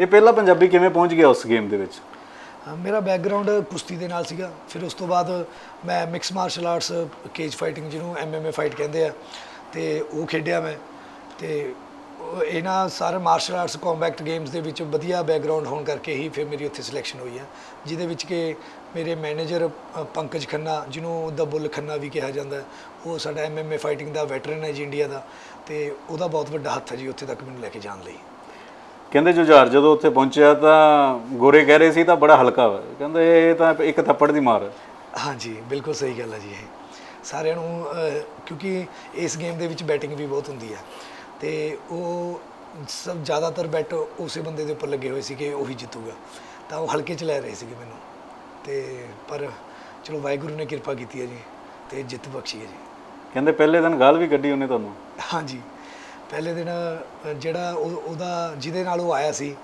ਇਹ ਪਹਿਲਾ ਪੰਜਾਬੀ ਕਿਵੇਂ ਪਹੁੰਚ ਗਿਆ ਉਸ ਗੇਮ ਦੇ ਵਿੱਚ? ਅ, ਮੇਰਾ ਬੈਕਗ੍ਰਾਉਂਡ ਕੁਸ਼ਤੀ ਦੇ ਨਾਲ ਸੀਗਾ। ਫਿਰ ਉਸ ਤੋਂ ਬਾਅਦ ਮੈਂ mix martial arts cage fighting ਜਿਹਨੂੰ ਐਮਐਮਏ ਫਾਈਟ ਕਹਿੰਦੇ ਆ ਤੇ ਉਹ ਖੇਡਿਆ ਮੈਂ। ਤੇ ਉਹ ਇਹਨਾਂ ਸਾਰੇ ਮਾਰਸ਼ਲ ਆਰਟਸ ਕੰਬੈਕਟ ਗੇਮਸ ਦੇ ਵਿੱਚ ਵਧੀਆ ਬੈਕਗ੍ਰਾਉਂਡ ਹੋਣ ਕਰਕੇ ਹੀ ਫਿਰ ਮੇਰੀ ਉੱਥੇ ਸਿਲੈਕਸ਼ਨ ਹੋਈ ਆ। ਜਿਹਦੇ ਵਿੱਚ ਕਿ ਮੇਰੇ ਮੈਨੇਜਰ ਪੰਕਜ ਖੰਨਾ ਜਿਹਨੂੰ ਦਾ ਬੁੱਲ ਖੰਨਾ ਵੀ ਕਿਹਾ ਜਾਂਦਾ ਹੈ, ਉਹ ਸਾਡਾ ਐਮਐਮਏ ਫਾਈਟਿੰਗ ਦਾ ਵੈਟਰਨ ਹੈ ਜੀ ਇੰਡੀਆ ਦਾ ਤੇ ਉਹਦਾ ਬਹੁਤ ਵੱਡਾ ਹੱਥ ਹੈ ਜੀ ਉੱਥੇ ਤੱਕ ਮੈਨੂੰ ਲੈ ਕੇ ਜਾਣ ਲਈ। ਕਹਿੰਦੇ ਜੁਝਾਰ ਜਦੋਂ ਉੱਥੇ ਪਹੁੰਚਿਆ ਤਾਂ ਗੋਰੇ ਕਹਿ ਰਹੇ ਸੀ ਤਾਂ ਬੜਾ ਹਲਕਾ ਵਾ। ਕਹਿੰਦੇ ਇਹ ਤਾਂ ਇੱਕ ਥੱਪੜ ਦੀ ਮਾਰ ਹੈ। ਹਾਂਜੀ ਬਿਲਕੁਲ ਸਹੀ ਗੱਲ ਹੈ ਜੀ ਇਹ। ਸਾਰਿਆਂ ਨੂੰ ਅਹ, ਕਿਉਂਕਿ ਇਸ ਗੇਮ ਦੇ ਵਿੱਚ ਬੈਟਿੰਗ ਵੀ ਬਹੁਤ ਹੁੰਦੀ ਹੈ ਤੇ ਉਹ ਸਭ ਜ਼ਿਆਦਾਤਰ ਬੈਟ ਉਸੇ ਬੰਦੇ ਦੇ ਉੱਪਰ ਲੱਗੇ ਹੋਏ ਸੀ ਕਿ ਉਹੀ ਜਿੱਤੂਗਾ। ਤਾਂ ਉਹ ਹਲਕੇ ਚ ਲੈ ਰਹੇ ਸੀਗੇ ਮੈਨੂੰ। ਤੇ ਪਰ ਚਲੋ ਵਾਹਿਗੁਰੂ ਨੇ ਕਿਰਪਾ ਕੀਤੀ ਹੈ ਜੀ ਤੇ ਜਿੱਤ ਬਖਸ਼ੀ ਹੈ ਜੀ। ਕਹਿੰਦੇ ਪਹਿਲੇ ਦਿਨ ਗਾਲ ਵੀ ਕੱਢੀ ਉਹਨੇ ਤੁਹਾਨੂੰ। ਹਾਂਜੀ। ਪਹਿਲੇ ਦਿਨ ਜਿਹੜਾ ਉਹ- ਉਹਦਾ, ਜਿਹਦੇ ਨਾਲ ਉਹ ਆਇਆ ਸੀ,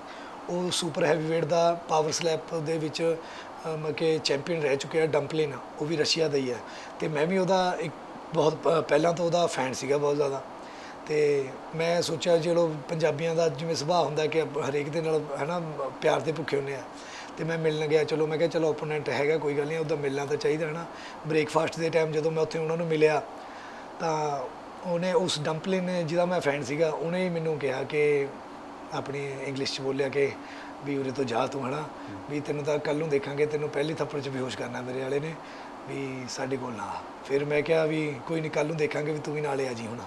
ਉਹ ਸੁਪਰ ਹੈਵੀਵੇਟ ਦਾ ਪਾਵਰ ਸਲੈਪ ਦੇ ਵਿੱਚ ਮਤਲਬ ਕਿ ਚੈਂਪੀਅਨ ਰਹਿ ਚੁੱਕਿਆ ਡੰਪਲਿਨ ਉਹ ਵੀ ਰਸ਼ੀਆ ਦਾ ਹੀ ਹੈ। ਤੇ ਮੈਂ ਵੀ ਉਹਦਾ ਇੱਕ ਬਹੁਤ ਪਹਿਲਾਂ ਤੋਂ ਉਹਦਾ ਫੈਨ ਸੀਗਾ ਬਹੁਤ ਜ਼ਿਆਦਾ। ਤੇ ਮੈਂ ਸੋਚਿਆ ਚਲੋ ਪੰਜਾਬੀਆਂ ਦਾ ਜਿਵੇਂ ਸੁਭਾਅ ਹੁੰਦਾ ਕਿ ਆਪ- ਹਰੇਕ ਦੇ ਨਾਲ, ਹਨਾ, ਪਿਆਰ ਦੇ ਭੁੱਖੇ ਹੁੰਦੇ ਆ। ਤੇ ਮੈਂ ਮਿਲਣ ਗਿਆ, ਚਲੋ ਮੈਂ ਕਿਹਾ ਚਲੋ ਓਪੋਨੈਂਟ ਹੈਗਾ, ਕੋਈ ਗੱਲ ਨਹੀਂ, ਉਹਦਾ ਮਿਲਣਾ ਤਾਂ ਚਾਹੀਦਾ, ਹਨਾ। ਬ੍ਰੇਕਫਾਸਟ ਦੇ ਟਾਈਮ ਜਦੋਂ ਮੈਂ ਉੱਥੇ ਉਹਨਾਂ ਨੂੰ ਮਿਲਿਆ, ਤਾਂ ਉਹਨੇ ਉਸ ਡੰਪਲਿਨ ਨੇ ਜਿਹਦਾ ਮੈਂ ਫੈਨ ਸੀਗਾ ਉਹਨੇ ਹੀ ਮੈਨੂੰ ਕਿਹਾ ਕਿ ਆਪਣੀ ਇੰਗਲਿਸ਼ ਚ ਬੋਲਿਆ ਕਿ ਵੀ ਉਰੇ ਤੋਂ ਜਾ ਤੂੰ ਹਨਾ? ਵੀ ਤੈਨੂੰ ਤਾਂ ਕੱਲ ਨੂੰ ਦੇਖਾਂਗੇ ਤੈਨੂੰ ਪਹਿਲੀ ਥੱਪੜ ਚ ਬੇਹੋਸ਼ ਕਰਨਾ ਮੇਰੇ ਵਾਲੇ ਨੇ ਵੀ ਸਾਡੇ ਕੋਲ ਨਾ ਆ। ਫਿਰ ਮੈਂ ਕਿਹਾ ਵੀ ਕੋਈ ਨਹੀਂ ਕੱਲ ਨੂੰ ਦੇਖਾਂਗੇ ਵੀ ਤੂੰ ਵੀ ਨਾਲੇ ਆ ਜੀ ਹੁਣ।